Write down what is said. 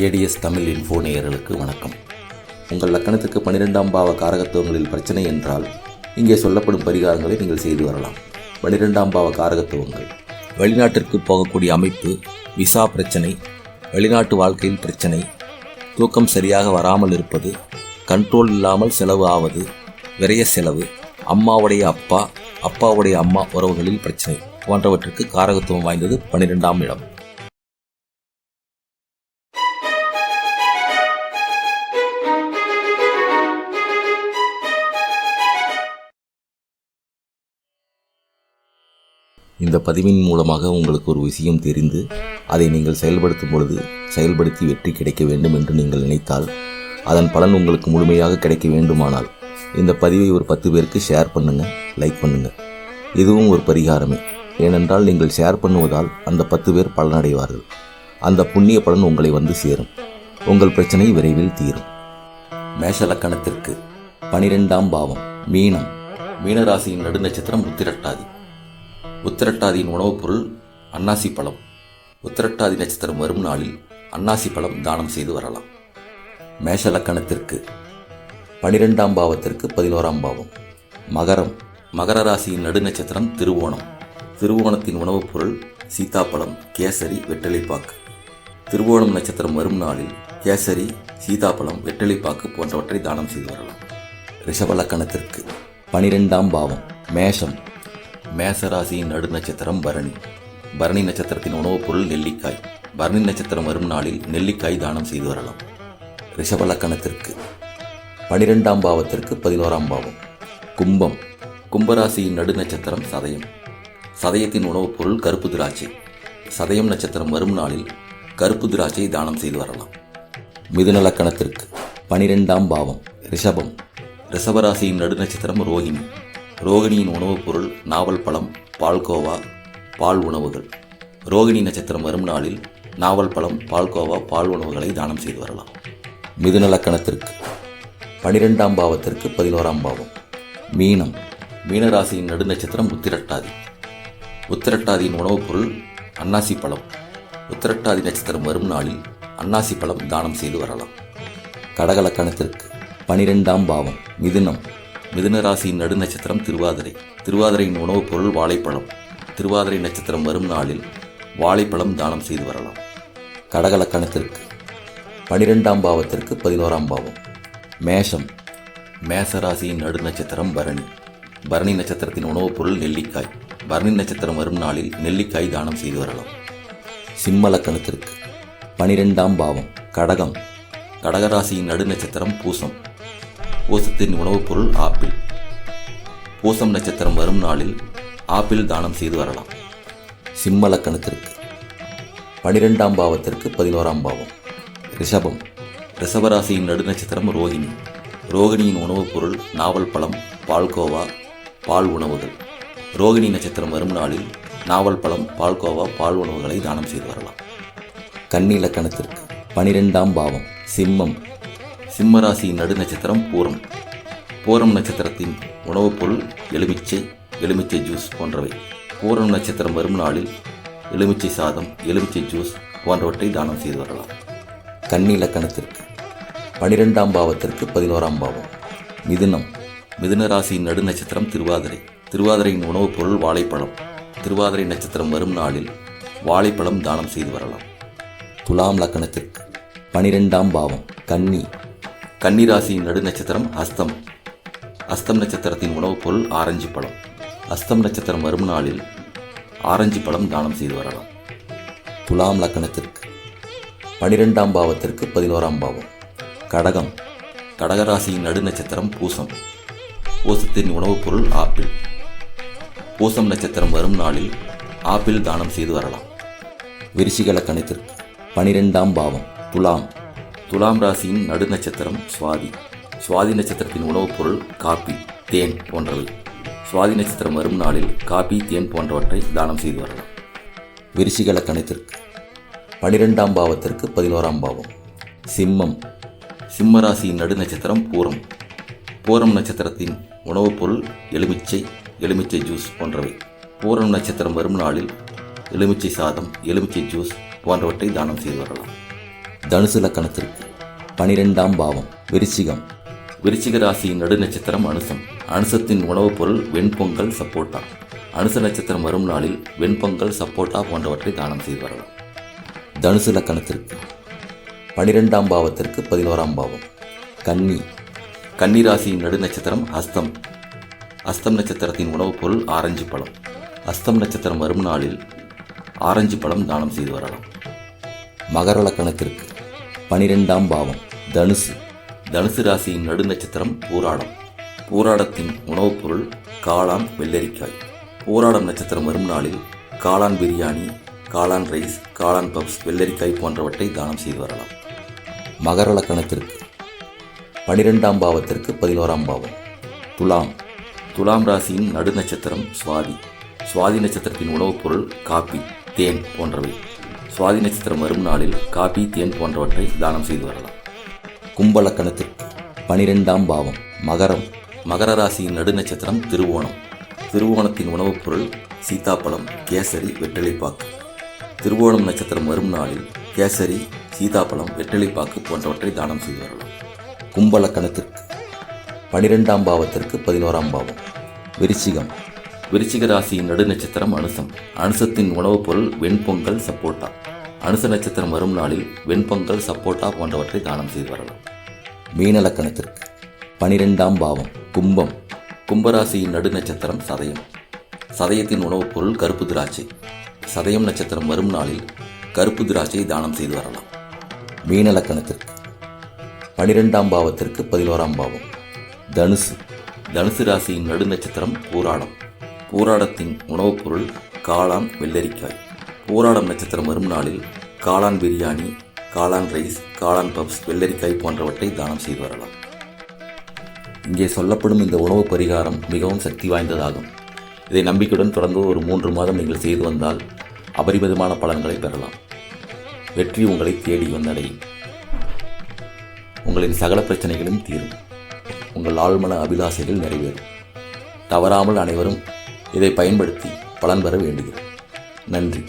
ADS Tamil info நேயர்களுக்கு வணக்கம். உங்கள் லக்கணத்துக்கு பன்னிரெண்டாம் பாவ காரகத்துவங்களில் பிரச்சனை என்றால் இங்கே சொல்லப்படும் பரிகாரங்களை நீங்கள் செய்து வரலாம். பன்னிரெண்டாம் பாவ காரகத்துவங்கள். வெளிநாட்டிற்கு போகக்கூடிய அமைப்பு விசா பிரச்சனை வெளிநாட்டு வாழ்க்கையில் பிரச்சனை தூக்கம் சரியாக வராமல் இருப்பது கண்ட்ரோல் இல்லாமல் செலவு ஆவது விரைய செலவு அம்மாவுடைய அப்பா அப்பாவுடைய அம்மா உறவுகளில் பிரச்சனை போன்றவற்றுக்கு காரகத்துவம் வாய்ந்தது பன்னிரெண்டாம் இடம். இந்த பதிவின் மூலமாக உங்களுக்கு ஒரு விஷயம் தெரிந்து அதை நீங்கள் செயல்படுத்தும் பொழுது செயல்படுத்தி வெற்றி கிடைக்க வேண்டும் என்று நீங்கள் நினைத்தால் அதன் பலன் உங்களுக்கு முழுமையாக கிடைக்க வேண்டுமானால் இந்த பதிவை ஒரு பத்து பேருக்கு ஷேர் பண்ணுங்கள் லைக் பண்ணுங்கள் இதுவும் ஒரு பரிகாரமே. ஏனென்றால் நீங்கள் ஷேர் பண்ணுவதால் அந்த பத்து பேர் பலனடைவார்கள். அந்த புண்ணிய பலன் உங்களை வந்து சேரும். உங்கள் பிரச்சனை விரைவில் தீரும். மேஷலக்கணத்திற்கு பனிரெண்டாம் பாவம் மீனம். மீனராசியின் நடுநட்சத்திரம் உத்திரட்டாதி. உத்திரட்டாதியின் உணவுப் பொருள் அன்னாசி பழம். உத்திரட்டாதி நட்சத்திரம் வரும் நாளில் அன்னாசி பழம் தானம் செய்து வரலாம். மேஷ லக்கணத்திற்கு பனிரெண்டாம் பாவத்திற்கு பதினோராம் பாவம். மகரம் மகர ராசியின் நடுநட்சத்திரம் திருவோணம். திருவோணத்தின் உணவுப் பொருள் சீதாப்பழம் கேசரி வெற்றிலைப்பாக்கு. திருவோணம் நட்சத்திரம் வரும் நாளில் கேசரி சீதாப்பழம் வெற்றிலைப்பாக்கு போன்றவற்றை தானம் செய்து வரலாம். ரிஷபலக்கணத்திற்கு பனிரெண்டாம் பாவம். மேஷம் மேசராசியின் நடுநட்சத்திரம் பரணி. பரணி நட்சத்திரத்தின் உணவுப் பொருள் நெல்லிக்காய். பரணி நட்சத்திரம் வரும் நாளில் நெல்லிக்காய் தானம் செய்து வரலாம். ரிஷபலக்கணத்திற்கு பனிரெண்டாம் பாவத்திற்கு பதினோராம் பாவம். கும்பம். கும்பராசியின் நடுநட்சத்திரம் சதயம். சதயத்தின் உணவுப் பொருள் கருப்பு திராட்சை. சதயம் நட்சத்திரம் வரும் நாளில் கருப்பு திராட்சை தானம் செய்து வரலாம். மிதுநலக்கணத்திற்கு பனிரெண்டாம் பாவம். ரிஷபம். ரிஷபராசியின் நடுநட்சத்திரம் ரோகிணி ரோகிணியின் உணவுப் பொருள் நாவல் பழம் பால்கோவா பால் உணவுகள். ரோகிணி நட்சத்திரம் வரும் நாளில் நாவல் பழம் பால்கோவா பால் உணவுகளை தானம் செய்து வரலாம். மிதுன லக்கணத்திற்கு பனிரெண்டாம் பாவத்திற்கு பதினோராம் பாவம். மீனம். மீனராசியின் நடுநட்சத்திரம் உத்திரட்டாதி. உத்திரட்டாதியின் உணவுப் பொருள் அன்னாசி பழம். உத்திரட்டாதி நட்சத்திரம் வரும் நாளில் அன்னாசி பழம் தானம் செய்து வரலாம். கடகலக்கணத்திற்கு பனிரெண்டாம் பாவம். மிதுனம். மிதுனராசியின் நடுநட்சத்திரம் திருவாதிரை. திருவாதிரையின் உணவுப் பொருள் வாழைப்பழம். திருவாதிரை நட்சத்திரம் வரும் நாளில் வாழைப்பழம் தானம் செய்து வரலாம். கடகலக்கணத்திற்கு பனிரெண்டாம் பாவத்திற்கு பதினோராம் பாவம். மேஷம். மேச ராசியின் நடுநட்சத்திரம் பரணி. பரணி நட்சத்திரத்தின் உணவுப் பொருள் நெல்லிக்காய். பரணி நட்சத்திரம் வரும் நாளில் நெல்லிக்காய் தானம் செய்து வரலாம். சிம்ம லக்கணத்திற்கு பனிரெண்டாம் பாவம். கடகம். கடகராசியின் நடுநட்சத்திரம் பூசம். ஓசத்தின் உணவுப் பொருள் ஆப்பிள். பூசம் நட்சத்திரம் வரும் நாளில் ஆப்பிள் தானம் செய்து வரலாம். சிம்ம லக்கணத்திற்கு. பனிரெண்டாம் பாவத்திற்கு பதினோராம் பாவம். ரிஷபம். ரிஷபராசியின் நடுநட்சத்திரம் ரோகிணி. ரோகிணியின் உணவுப் பொருள் நாவல் பழம் பால்கோவா பால் உணவுகள். ரோகிணி நட்சத்திரம் வரும் நாளில் நாவல் பழம் பால்கோவா பால் உணவுகளை தானம் செய்து வரலாம். கன்னி லக்கணத்திற்கு. பனிரெண்டாம் பாவம். சிம்மம். சிம்மராசியின் நடுநட்சத்திரம் பூரம். பூரம் நட்சத்திரத்தின் உணவுப் பொருள் எலுமிச்சை எலுமிச்சை ஜூஸ் போன்றவை. பூரம் நட்சத்திரம் வரும் நாளில் எலுமிச்சை சாதம் எலுமிச்சை ஜூஸ் போன்றவற்றை தானம் செய்து வரலாம். கன்னி லக்கணத்திற்கு பனிரெண்டாம் பாவத்திற்கு பதினோராம் பாவம். மிதுனம். மிதுன ராசியின் நடுநட்சத்திரம் திருவாதிரை. திருவாதிரையின் உணவுப் பொருள் வாழைப்பழம். திருவாதிரை நட்சத்திரம் வரும் நாளில் வாழைப்பழம் தானம் செய்து வரலாம். துலாம் லக்கணத்திற்கு பனிரெண்டாம் பாவம். கன்னி. கன்னிராசியின் நடுநட்சத்திரம் அஸ்தம். அஸ்தம் நட்சத்திரத்தின் உணவுப் பொருள் ஆரஞ்சு பழம். அஸ்தம் நட்சத்திரம் வரும் நாளில் ஆரஞ்சு பழம் தானம் செய்து வரலாம். துலாம் லக்கணத்திற்கு பனிரெண்டாம் பாவத்திற்கு பதினோராம் பாவம். கடகம். கடகராசியின் நடுநட்சத்திரம் பூசம். பூசத்தின் உணவுப் பொருள் ஆப்பிள். பூசம் நட்சத்திரம் வரும் நாளில் ஆப்பிள் தானம் செய்து வரலாம். விருச்சிக லக்கணத்திற்கு பனிரெண்டாம் பாவம். துலாம். துலாம் ராசியின் நடுநட்சத்திரம் சுவாதி. சுவாதி நட்சத்திரத்தின் உணவுப் பொருள் காப்பி தேன் போன்றவை. சுவாதி நட்சத்திரம் வரும் நாளில் காபி தேன் போன்றவற்றை தானம் செய்து வரலாம். விருச்சிக லக்கணத்திற்கு பனிரெண்டாம் பாவத்திற்கு பதினோராம் பாவம். சிம்மம். சிம்ம ராசியின் நடுநட்சத்திரம் பூரம். பூரம் நட்சத்திரத்தின் உணவுப் பொருள் எலுமிச்சை எலுமிச்சை ஜூஸ் போன்றவை. பூரம் நட்சத்திரம் வரும் நாளில் எலுமிச்சை சாதம் எலுமிச்சை ஜூஸ் போன்றவற்றை தானம் செய்து வரலாம். தனுசு லக்கணத்திற்கு பனிரெண்டாம் பாவம் விருச்சிகம். விருச்சிக ராசியின் நடுநட்சத்திரம் அனுசம். அனுசத்தின் உணவுப் பொருள் வெண்பொங்கல் சப்போட்டா. அனுச நட்சத்திரம் வரும் நாளில் வெண்பொங்கல் சப்போட்டா போன்றவற்றை தானம் செய்து வரலாம். தனுசு லக்கணத்திற்கு பனிரெண்டாம் பாவத்திற்கு பதினோராம் பாவம் கன்னி. கன்னி ராசியின் நடுநட்சத்திரம் அஸ்தம். அஸ்தம் நட்சத்திரத்தின் உணவுப் பொருள் ஆரஞ்சு பழம். அஸ்தம் நட்சத்திரம் வரும் நாளில் ஆரஞ்சு பழம் தானம் செய்து வரலாம். மகர லக்கணத்திற்கு பனிரெண்டாம் பாவம் தனுசு. தனுசு ராசியின் நடுநட்சத்திரம் பூராடம். பூராடத்தின் உணவுப் பொருள் காளான் வெள்ளரிக்காய். பூராடம் நட்சத்திரம் வரும் நாளில் காளான் பிரியாணி காளான் ரைஸ் காளான் பப்ஸ் வெள்ளரிக்காய் போன்றவற்றை தானம் செய்து வரலாம். மகர லக்கணத்திற்கு பனிரெண்டாம் பாவத்திற்கு பதினோராம் பாவம். துலாம். துலாம் ராசியின் நடுநட்சத்திரம் சுவாதி. சுவாதி நட்சத்திரத்தின் உணவுப் பொருள் காபி தேன் போன்றவை. சுவாதி நட்சத்திரம் வரும் நாளில் காபி தேன் போன்றவற்றை தானம் செய்து வரலாம். கும்ப பனிரெண்டாம் பாவம் மகரம். மகர ராசியின் நடு நட்சத்திரம் திருவோணம். திருவோணத்தின் உணவுப் பொருள் சீதாப்பழம் கேசரி வெற்றிலைப்பாக்கு. திருவோணம் நட்சத்திரம் வரும் நாளில் கேசரி சீதாப்பழம் வெற்றிலைப்பாக்கு போன்றவற்றை தானம் செய்து வரலாம். கும்பலக்கணத்திற்கு பனிரெண்டாம் பாவத்திற்கு பதினோராம் பாவம். விருச்சிகம். விருச்சிக ராசியின் நடு நட்சத்திரம் அனுசம். அனுசத்தின் உணவுப் பொருள் வெண்பொங்கல் சப்போட்டா. அனுச நட்சத்திரம் வரும் நாளில் வெண்பொங்கல் சப்போட்டா போன்றவற்றை தானம் செய்து வரலாம். மீனலக்கணத்திற்கு. பனிரெண்டாம் பாவம் கும்பம். கும்பராசியின் நடு நட்சத்திரம் சதயம். சதயத்தின் உணவுப் பொருள் கருப்பு திராட்சை. சதயம் நட்சத்திரம் வரும் நாளில் கருப்பு திராட்சை தானம் செய்து வரலாம். மீனலக்கணத்திற்கு. பனிரெண்டாம் பாவத்திற்கு பதினோராம் பாவம். தனுசு. தனுசு ராசியின் நடு நட்சத்திரம் பூராடம் பூராடத்தின் உணவுப் பொருள் காளான் வெள்ளரிக்காய். பூராடம் நட்சத்திரம் வரும் நாளில் காளான் பிரியாணி காளான் ரைஸ் காளான் பப்ஸ் வெள்ளரிக்காய் போன்றவற்றை தானம் செய்து வரலாம். இங்கே சொல்லப்படும் இந்த உணவு பரிகாரம் மிகவும் சக்தி வாய்ந்ததாகும். இதை நம்பிக்கையுடன் தொடர்ந்து ஒரு மூன்று மாதம் நீங்கள் செய்து வந்தால் அபரிமிதமான பலன்களை பெறலாம். வெற்றி உங்களை தேடி வந்தடையும் உங்களின் சகல பிரச்சனைகளும் தீரும். உங்கள் ஆழ்மன அபிலாசைகள் நிறைவேறும். தவறாமல் அனைவரும் இதை பயன்படுத்தி பலன் பெற வேண்டுகிறேன். நன்றி.